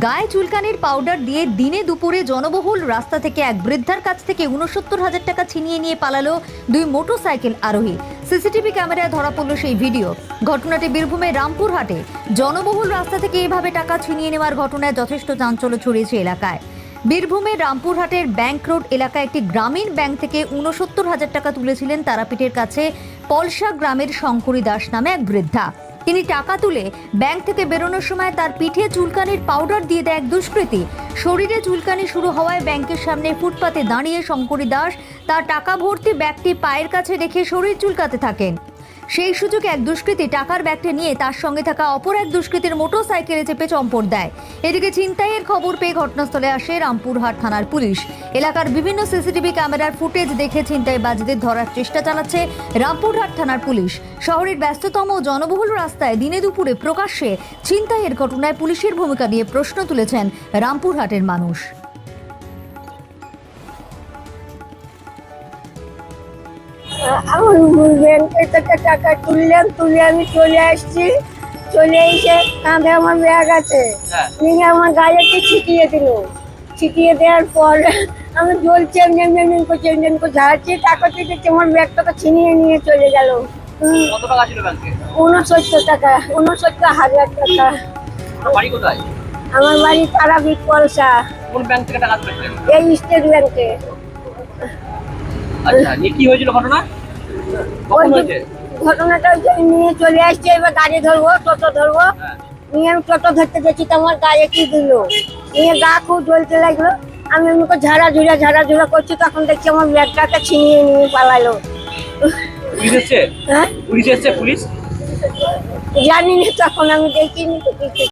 গায়ে চুলকানির পাউডার দিয়ে দিনে দুপুরে জনবহুল রাস্তা থেকে এক বৃদ্ধার কাছ থেকে উনসত্তর হাজার টাকা ছিনিয়ে নিয়ে পালালো দুই মোটরসাইকেল আরোহী। সিসিটিভি ক্যামেরায় ধরা পড়ল সেই ভিডিও। ঘটনাটি বীরভূমের রামপুরহাটে। জনবহুল রাস্তা থেকে এভাবে টাকা ছিনিয়ে নেওয়ার ঘটনায় যথেষ্ট চাঞ্চল্য ছড়িয়েছে এলাকায়। বীরভূমের রামপুরহাটের ব্যাংক রোড এলাকায় একটি গ্রামীণ ব্যাংক থেকে উনসত্তর হাজার টাকা তুলেছিলেন তারাপীঠের কাছে পলসা গ্রামের শঙ্করী দাস নামে এক বৃদ্ধা। তিনি টাকা তুলে ব্যাংক থেকে বেরোনোর সময় তার পিঠে চুলকানির পাউডার দিয়ে দেয় এক দুষ্কৃতী। শরীরে চুলকানি শুরু হওয়ায় ব্যাংকের সামনে ফুটপাতে দাঁড়িয়ে শঙ্করী দাস তার টাকা ভর্তি ব্যাগটি পায়ের কাছে রেখে শরীর চুলকাতে থাকেন। সেই সুযোগে এক দুষ্কৃতী টাকার ব্যাগটি নিয়ে তার সঙ্গে থাকা অপর এক দুষ্কৃতীর মোটর সাইকেলে চেপে চম্পট দেয়। এদিকে ছিনতাইয়ের খবর পেয়ে ঘটনাস্থলে আসে রামপুরহাট থানার পুলিশ। এলাকার বিভিন্ন সিসিটিভি ক্যামেরার ফুটেজ দেখে ছিনতাইবাজদের ধরার চেষ্টা চালাচ্ছে রামপুরহাট থানার পুলিশ। শহরের ব্যস্ততম জনবহুল রাস্তায় দিনে দুপুরে প্রকাশ্যে ছিনতাইয়ের ঘটনায় পুলিশের ভূমিকা নিয়ে প্রশ্ন তুলেছেন রামপুরহাটের মানুষ। আমার ব্যাংকের থেকে টাকা তুললাম তুলে আমি চলে আসছি। চলে এসে কাঁধে আমার ব্যাগ আছে। নিয়ে আমার গাড়িতে ছিটিয়ে দিল। ছিটিয়ে দেওয়ার পর আমি জ্বলছে এমনি করছি এমনি এমনি ঝাড়ছি টাকা দিচ্ছে আমার ব্যাগটাকে ছিনিয়ে নিয়ে চলে গেল। কত টাকা ঊনসত্তর হাজার টাকা। আমার বাড়ি তারাবিক পলসা থেকে এই স্টেট ব্যাংকে। আচ্ছা নিয়ে কি হয়েছিল ঘটনা? কখন হয়েছে? ঘটনাটা নিয়ে চলে আসছি এবার গাড়ি ধরবো টোটো ধরবো। হ্যাঁ। নিয়ে আমি টোটো ধরতে গেছি তো আমার গায়ে কি দিল। নিয়ে গা খুব জ্বলতে লাগল। আমি এমনি ঝাড়া ঝুড়া ঝাড়া ঝুড়া করছি তখন দেখছি আমার ব্যাগটাকে ছিনিয়ে নিয়ে পালালো। পুলিশ এসছে? হ্যাঁ? পুলিশ এসছে পুলিশ? জানি না তখন আমি দেখিনি তো কিছু।